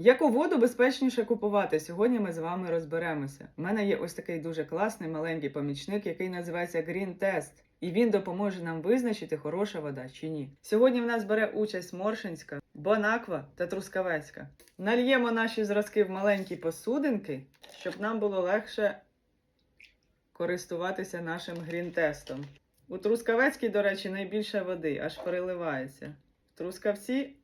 Яку воду безпечніше купувати? Сьогодні ми з вами розберемося. У мене є ось такий дуже класний маленький помічник, який називається Green Test. І він допоможе нам визначити, хороша вода чи ні. Сьогодні в нас бере участь Моршинська, Бонаква та Трускавецька. Нальємо наші зразки в маленькі посудинки, щоб нам було легше користуватися нашим грін-тестом. У Трускавецькій, до речі, найбільше води, аж переливається. Трускавці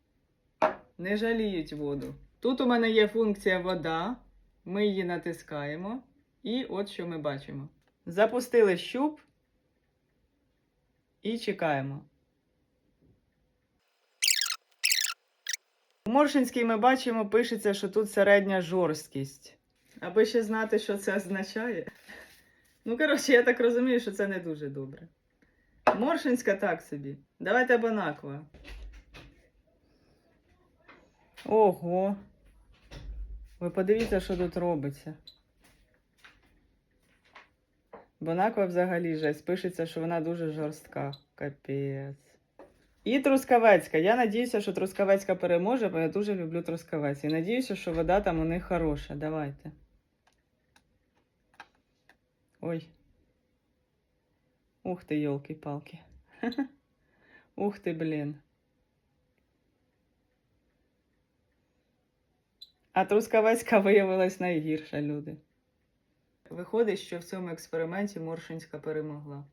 не жаліють воду. Тут у мене є функція вода. Ми її натискаємо. І от що ми бачимо. Запустили щуп і чекаємо. У Моршинській ми бачимо, пишеться, що тут середня жорсткість. Аби ще знати, що це означає. Ну, коротше, я так розумію, що це не дуже добре. Моршинська так собі. Давайте Бонаква. Ого. Ви подивіться, що тут робиться. Бонаква взагалі жесть. Пишеться, що вона дуже жорстка. Капець. І Трускавецька. Я надіюся, що Трускавецька переможе, бо я дуже люблю Трускавець. І надіюся, що вода там у них хороша. Давайте. Ой. Ух ти, йолки-палки. Ух ти, блін. А Трускавецька виявилась найгірша, люди. Виходить, що в цьому експерименті Моршинська перемогла.